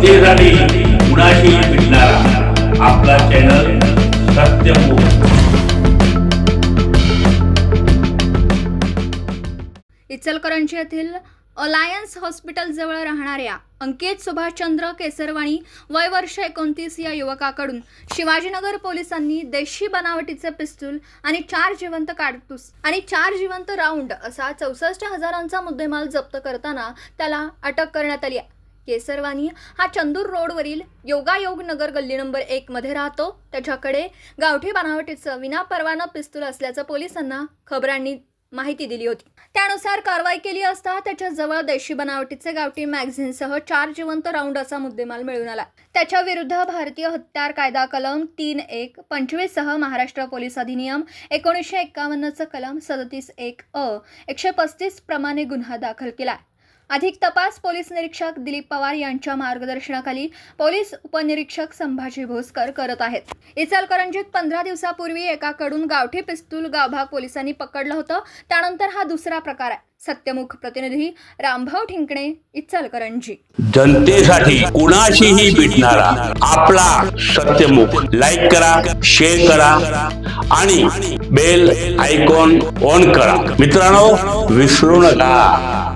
जनतेसाठी कुणाशी भेटणारा आपला चॅनल सत्यमुख इचलकरंजी येथील अलायन्स हॉस्पिटलजवळ राहणाऱ्या अंकित सुभाषचंद्र केसरवाणी वय वर्ष एकोणतीस या युवकाकडून शिवाजीनगर पोलिसांनी देशी बनावटीचे पिस्तूल आणि चार जिवंत काडतूस आणि चार जिवंत राऊंड असा चौसष्ट हजारांचा मुद्देमाल जप्त करताना त्याला अटक करण्यात आली आहे. केसरवानी हा चंदूर रोडवरील योगायोग नगर गल्ली नंबर एकमध्ये राहतो. त्याच्याकडे गावठी बनावटीचं विनापरवाना पिस्तूल असल्याचं पोलिसांना खबरांनी माहिती दिली होती. त्यानुसार कारवाई केली असता त्याच्याजवळ देशी बनावटीचे गावठी मॅगझिनसह चार जिवंत राऊंड असा मुद्देमाल मिळून आला. त्याच्या विरुद्ध भारतीय हत्यार कायदा कलम तीन एक पंचवीस सह महाराष्ट्र पोलीस अधिनियम एकोणीसशे एक्कावन्नचं कलम सदतीस एक अ एकशे पस्तीस प्रमाणे गुन्हा दाखल केला अधिक तपास पोलीस निरीक्षक दिलीप पवार यांच्या मार्गदर्शनाखाली पोलीस उपनिरीक्षक संभाजी भोसकर करत आहेत. इचलकरंजीत पंधरा दिवसापूर्वी एकाकडून गावठी पिस्तूल गावभाग पोलिसांनी पकडलं होतं. त्यानंतर हा दुसरा प्रकार आहे. सत्यमुख प्रतिनिधी रामभाऊ ठिंकणे इचलकरंजी. जनतेसाठी कुणाशीही भेटणारा आपला सत्यमुख लाईक करा शेअर करा आणि बेल आयकॉन ऑन करा. मित्रांनो विसरू नका.